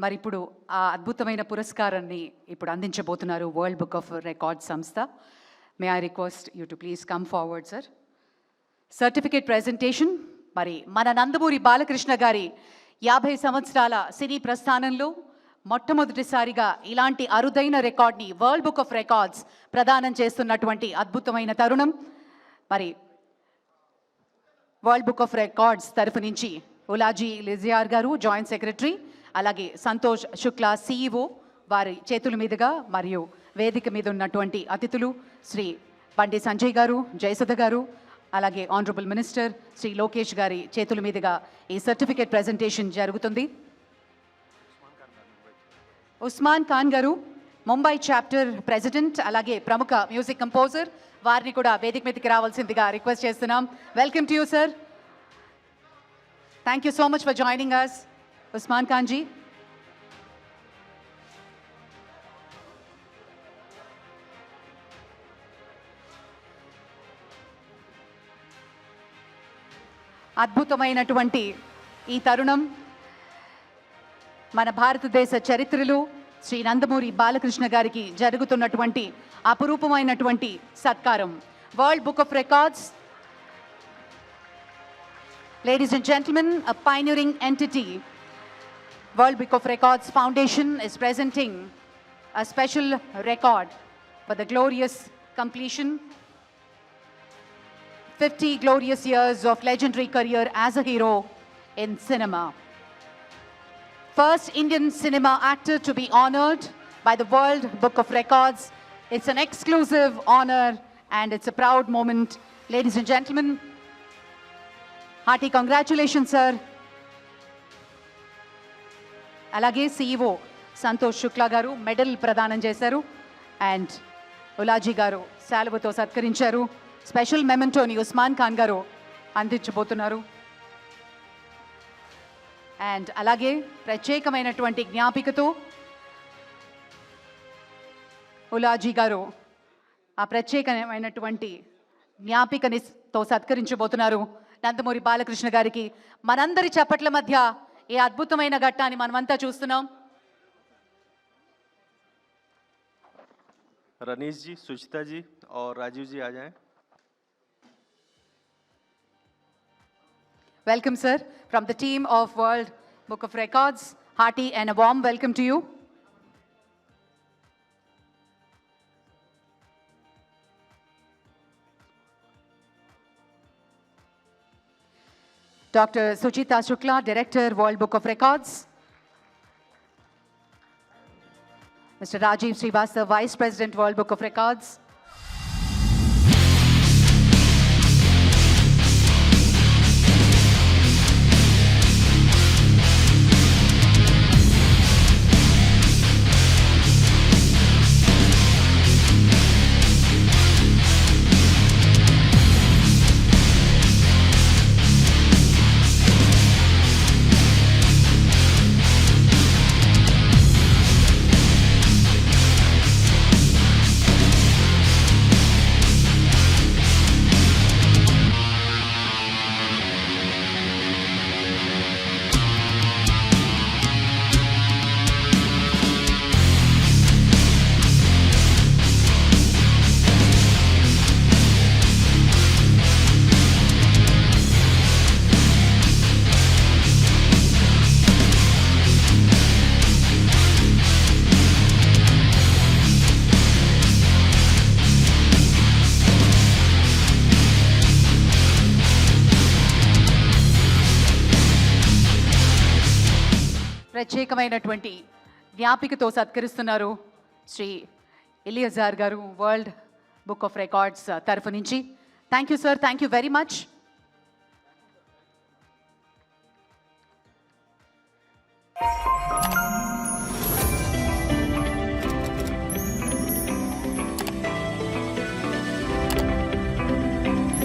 మరి ఇప్పుడు ఆ అద్భుతమైన పురస్కారాన్ని ఇప్పుడు అందించబోతున్నారు వరల్డ్ బుక్ ఆఫ్ రికార్డ్ సంస్థ. May I request you to please come forward sir certificate presentation మరి మన నందమూరి బాలకృష్ణ గారి యాభై సంవత్సరాల సినీ ప్రస్థానంలో మొట్టమొదటిసారిగా ఇలాంటి అరుదైన రికార్డ్ని వరల్డ్ బుక్ ఆఫ్ రికార్డ్స్ ప్రదానం చేస్తున్నటువంటి అద్భుతమైన తరుణం. మరి వరల్డ్ బుక్ ఆఫ్ రికార్డ్స్ తరఫు నుంచి ఉలాజీ లిజియార్ గారు జాయింట్ సెక్రటరీ అలాగే సంతోష్ శుక్లా సీఈఓ వారి చేతుల మీదుగా మరియు వేదిక మీద ఉన్నటువంటి అతిథులు శ్రీ బండి సంజయ్ గారు జయసుధ గారు అలాగే ఆనరబుల్ మినిస్టర్ శ్రీ లోకేష్ గారి చేతుల మీదుగా ఈ సర్టిఫికేట్ ప్రజెంటేషన్ జరుగుతుంది. ఉస్మాన్ ఖాన్ గారు ముంబై చాప్టర్ ప్రెసిడెంట్ అలాగే ప్రముఖ మ్యూజిక్ కంపోజర్ వారిని కూడా వేదిక మీదకి రావాల్సిందిగా రిక్వెస్ట్ చేస్తున్నాం. Welcome to you sir thank you so much for joining us Usman Khan ji. అద్భుతమైనటువంటి ఈ తరుణం మన భారతదేశ చరిత్రలో శ్రీ నందమూరి బాలకృష్ణ గారికి జరుగుతున్నటువంటి అపురూపమైనటువంటి సత్కారం. World book of records ladies and gentlemen, a pioneering World Book of Records Foundation is presenting a special record for the glorious completion 50 glorious years of legendary career as a hero in cinema. First Indian cinema actor to be honored by the World Book of Records. It's an exclusive honor and it's a proud moment. Ladies and gentlemen, hearty congratulations, sir. అలాగే CEO Santosh Shukla గారు medal ప్రదానం చేశారు. And ఉలాజీ గారు శాలువతో సత్కరించారు. Special మెమెంటోని Osman Khan గారు అందించబోతున్నారు. And అలాగే ప్రత్యేకమైనటువంటి జ్ఞాపికతో ఉలాజీ గారు ఆ ప్రత్యేకమైనటువంటి జ్ఞాపికనితో సత్కరించబోతున్నారు. నందమూరి బాలకృష్ణ గారికి మనందరి చప్పట్ల మధ్య ఈ అద్భుతమైన ఘట్టాన్ని మనమంతా చూస్తున్నాం रनीश जी सुचिता जी और राजीव जी आ जाएं Welcome, sir, from the team of World Book of Records. Hearty and a warm welcome to you. Dr. Suchita Shukla, Director, World Book of Records. Mr. Rajiv Srivastava, Vice President, World Book of Records. ప్రత్యేకమైనటువంటి జ్ఞాపికతో సత్కరిస్తున్నారు శ్రీ ఇలియజార్ గారు world book of records తరఫు నుంచి. Thank you sir thank you very much